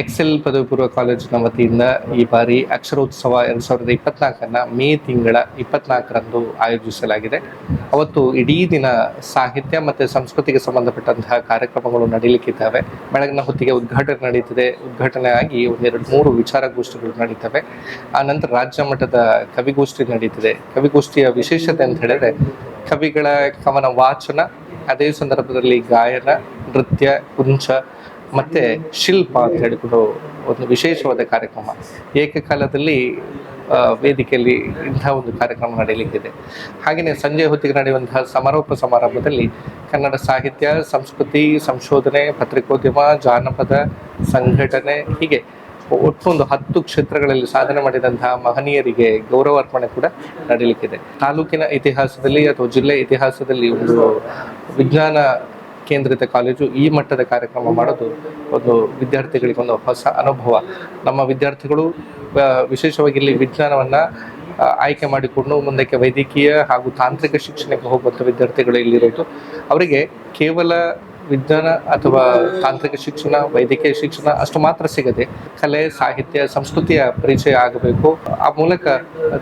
Excel ಪದವಿ ಪೂರ್ವ ಕಾಲೇಜಿನ ವತಿಯಿಂದ ಈ ಬಾರಿ ಅಕ್ಷರೋತ್ಸವ ಎರಡು ಸಾವಿರದ ಇಪ್ಪತ್ನಾಲ್ಕನ್ನು ಮೇ ತಿಂಗಳ ಇಪ್ಪತ್ನಾಲ್ಕರಂದು ಆಯೋಜಿಸಲಾಗಿದೆ. ಅವತ್ತು ಇಡೀ ದಿನ ಸಾಹಿತ್ಯ ಮತ್ತು ಸಂಸ್ಕೃತಿಗೆ ಸಂಬಂಧಪಟ್ಟಂತಹ ಕಾರ್ಯಕ್ರಮಗಳು ನಡೀಲಿಕ್ಕಿದ್ದಾವೆ ಬೆಳಗಿನ ಹೊತ್ತಿಗೆ ಉದ್ಘಾಟನೆ ನಡೀತಿದೆ. ಉದ್ಘಾಟನೆ ಆಗಿ ಒಂದೆರಡು ಮೂರು ವಿಚಾರಗೋಷ್ಠಿಗಳು ನಡೀತವೆ. ಆ ನಂತರ ರಾಜ್ಯ ಮಟ್ಟದ ಕವಿಗೋಷ್ಠಿ ನಡೀತಿದೆ. ಕವಿಗೋಷ್ಠಿಯ ವಿಶೇಷತೆ ಅಂತ ಹೇಳಿದ್ರೆ ಕವಿಗಳ ಕವನ ವಾಚನ, ಅದೇ ಸಂದರ್ಭದಲ್ಲಿ ಗಾಯನ, ನೃತ್ಯ, ಕುಂಚ ಮತ್ತೆ ಶಿಲ್ಪ ಅಂತ ಹೇಳಿಕೊಂಡು ಒಂದು ವಿಶೇಷವಾದ ಕಾರ್ಯಕ್ರಮ. ಏಕಕಾಲದಲ್ಲಿ ವೇದಿಕೆಯಲ್ಲಿ ಇಂತಹ ಒಂದು ಕಾರ್ಯಕ್ರಮ ನಡೆಯಲಿಕ್ಕಿದೆ. ಹಾಗೆಯೇ ಸಂಜೆ ಹೊತ್ತಿಗೆ ನಡೆಯುವಂತಹ ಸಮಾರೋಪ ಸಮಾರಂಭದಲ್ಲಿ ಕನ್ನಡ ಸಾಹಿತ್ಯ, ಸಂಸ್ಕೃತಿ, ಸಂಶೋಧನೆ, ಪತ್ರಿಕೋದ್ಯಮ, ಜಾನಪದ, ಸಂಘಟನೆ, ಹೀಗೆ ಒಟ್ಟು ಒಂದು ಹತ್ತು ಕ್ಷೇತ್ರಗಳಲ್ಲಿ ಸಾಧನೆ ಮಾಡಿದಂತಹ ಮಹನೀಯರಿಗೆ ಗೌರವ ಅರ್ಪಣೆ ಕೂಡ ನಡೀಲಿಕ್ಕಿದೆ ತಾಲೂಕಿನ ಇತಿಹಾಸದಲ್ಲಿ ಅಥವಾ ಜಿಲ್ಲೆ ಇತಿಹಾಸದಲ್ಲಿ ಒಂದು ವಿಜ್ಞಾನ ಕೇಂದ್ರಿತ ಕಾಲೇಜು ಈ ಮಟ್ಟದ ಕಾರ್ಯಕ್ರಮ ಮಾಡೋದು ಒಂದು ವಿದ್ಯಾರ್ಥಿಗಳಿಗೆ ಒಂದು ಹೊಸ ಅನುಭವ. ನಮ್ಮ ವಿದ್ಯಾರ್ಥಿಗಳು ವಿಶೇಷವಾಗಿ ಇಲ್ಲಿ ವಿಜ್ಞಾನವನ್ನು ಆಯ್ಕೆ ಮಾಡಿಕೊಂಡು ಮುಂದಕ್ಕೆ ವೈದ್ಯಕೀಯ ಹಾಗೂ ತಾಂತ್ರಿಕ ಶಿಕ್ಷಣಕ್ಕೆ ಹೋಗುವಂಥ ವಿದ್ಯಾರ್ಥಿಗಳು ಇಲ್ಲಿರೋದು. ಅವರಿಗೆ ಕೇವಲ ವಿಜ್ಞಾನ ಅಥವಾ ತಾಂತ್ರಿಕ ಶಿಕ್ಷಣ, ವೈದ್ಯಕೀಯ ಶಿಕ್ಷಣ ಅಷ್ಟು ಮಾತ್ರ ಸಿಗದೆ ಕಲೆ, ಸಾಹಿತ್ಯ, ಸಂಸ್ಕೃತಿಯ ಪರಿಚಯ ಆಗಬೇಕು. ಆ ಮೂಲಕ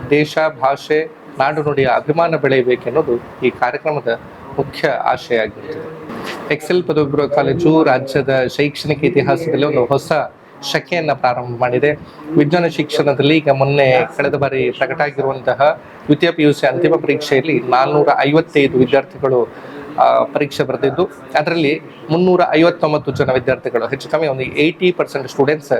ದೇಶ, ಭಾಷೆ ನಾಡು ನುಡಿಯ ಅಭಿಮಾನ ಬೆಳೆಯಬೇಕೆನ್ನುವುದು ಈ ಕಾರ್ಯಕ್ರಮದ ಮುಖ್ಯ ಆಶಯ ಆಗಿರುತ್ತದೆ ಎಕ್ಸೆಲ್ ಪದವಿ ಪೂರ್ವ ಕಾಲೇಜು ರಾಜ್ಯದ ಶೈಕ್ಷಣಿಕ ಇತಿಹಾಸದಲ್ಲಿ ಒಂದು ಹೊಸ ಶಕೆಯನ್ನು ಪ್ರಾರಂಭ ಮಾಡಿದೆ. ವಿಜ್ಞಾನ ಶಿಕ್ಷಣದಲ್ಲಿ ಈಗ ಮೊನ್ನೆ ಕಳೆದ ಬಾರಿ ಪ್ರಕಟ ಆಗಿರುವಂತಹ ದ್ವಿತೀಯ ಪಿ ಯು ಸಿ ಅಂತಿಮ ಪರೀಕ್ಷೆಯಲ್ಲಿ ನಾನ್ನೂರ ಐವತ್ತೈದು ವಿದ್ಯಾರ್ಥಿಗಳು ಪರೀಕ್ಷೆ ಬರೆದಿದ್ದು. ಅದರಲ್ಲಿ ಮುನ್ನೂರ ಐವತ್ತೊಂಬತ್ತು ಜನ ವಿದ್ಯಾರ್ಥಿಗಳು, ಹೆಚ್ಚು ಕಮ್ಮಿ ಒಂದು ಏಯ್ಟಿ ಪರ್ಸೆಂಟ್ ಸ್ಟೂಡೆಂಟ್ಸ್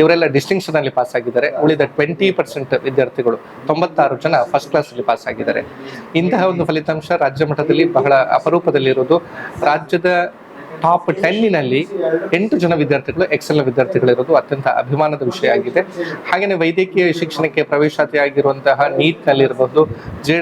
ಇವರೆಲ್ಲ ಡಿಸ್ಟಿಂಕ್ಷನ್ ಅಲ್ಲಿ ಪಾಸ್ ಆಗಿದ್ದಾರೆ. ಉಳಿದ ಟ್ವೆಂಟಿ ಪರ್ಸೆಂಟ್ ವಿದ್ಯಾರ್ಥಿಗಳು, ತೊಂಬತ್ತಾರು ಜನ ಫಸ್ಟ್ ಕ್ಲಾಸ್ ಅಲ್ಲಿ ಪಾಸ್ ಆಗಿದ್ದಾರೆ. ಇಂತಹ ಒಂದು ಫಲಿತಾಂಶ ರಾಜ್ಯ ಮಟ್ಟದಲ್ಲಿ ಬಹಳ ಅಪರೂಪದಲ್ಲಿರೋದು ರಾಜ್ಯದ ಟಾಪ್ ಟೆನ್ನಿನಲ್ಲಿ ಎಂಟು ಜನ ವಿದ್ಯಾರ್ಥಿಗಳು ಎಕ್ಸೆಲ್ ವಿದ್ಯಾರ್ಥಿಗಳಿರೋದು ಅತ್ಯಂತ ಅಭಿಮಾನದ ವಿಷಯ ಆಗಿದೆ. ಹಾಗೆಯೇ ವೈದ್ಯಕೀಯ ಶಿಕ್ಷಣಕ್ಕೆ ಪ್ರವೇಶಾತಿ ಆಗಿರುವಂತಹ ನೀಟ್ನಲ್ಲಿರಬಹುದು ಜೆ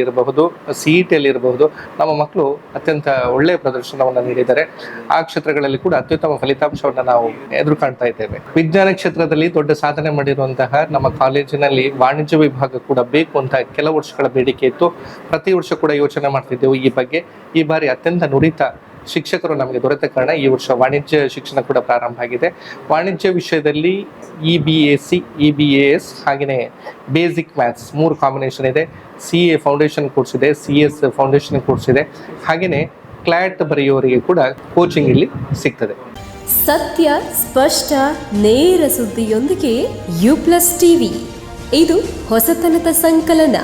ಇರಬಹುದು ಸಿ ಇ ಇರಬಹುದು ನಮ್ಮ ಮಕ್ಕಳು ಅತ್ಯಂತ ಒಳ್ಳೆಯ ಪ್ರದರ್ಶನವನ್ನು ನೀಡಿದ್ದಾರೆ. ಆ ಕ್ಷೇತ್ರಗಳಲ್ಲಿ ಕೂಡ ಅತ್ಯುತ್ತಮ ಫಲಿತಾಂಶವನ್ನು ನಾವು ಎದುರು ಕಾಣ್ತಾ ಇದ್ದೇವೆ. ವಿಜ್ಞಾನ ಕ್ಷೇತ್ರದಲ್ಲಿ ದೊಡ್ಡ ಸಾಧನೆ ಮಾಡಿರುವಂತಹ ನಮ್ಮ ಕಾಲೇಜಿನಲ್ಲಿ ವಾಣಿಜ್ಯ ವಿಭಾಗ ಕೂಡ ಬೇಕು ಅಂತ ಕೆಲವು ವರ್ಷಗಳ ಬೇಡಿಕೆ ಇತ್ತು. ಪ್ರತಿ ವರ್ಷ ಕೂಡ ಯೋಚನೆ ಮಾಡ್ತಿದ್ದೆವು ಈ ಬಗ್ಗೆ. ಈ ಬಾರಿ ಅತ್ಯಂತ ನುರಿತ ಶಿಕ್ಷಕರು ನಮಗೆ ದೊರೆತ ಕಾರಣ ಈ ವರ್ಷ ವಾಣಿಜ್ಯ ಶಿಕ್ಷಣ ಕೂಡ ಪ್ರಾರಂಭ ಆಗಿದೆ. ವಾಣಿಜ್ಯ ವಿಷಯದಲ್ಲಿ E B A C E B S ಹಾಗೆಯೇ ಬೇಸಿಕ್ ಮ್ಯಾಥ್ಸ್ ಮೂರು ಕಾಂಬಿನೇಷನ್ ಇದೆ. ಸಿ ಎ ಫೌಂಡೇಶನ್ ಕೋರ್ಸ್ ಇದೆ ಸಿ ಎಸ್ ಫೌಂಡೇಶನ್ ಕೋರ್ಸ್ ಇದೆ. ಹಾಗೆಯೇ ಕ್ಲಾಟ್ ಬರೆಯುವವರಿಗೆ ಕೂಡ ಕೋಚಿಂಗ್ ಇಲ್ಲಿ ಸಿಗ್ತದೆ. ಸತ್ಯ, ಸ್ಪಷ್ಟ, ನೇರ ಸುದ್ದಿಯೊಂದಿಗೆ ಯು ಪ್ಲಸ್ ಟಿವಿ ಇದು ಹೊಸತನದ ಸಂಕಲನ.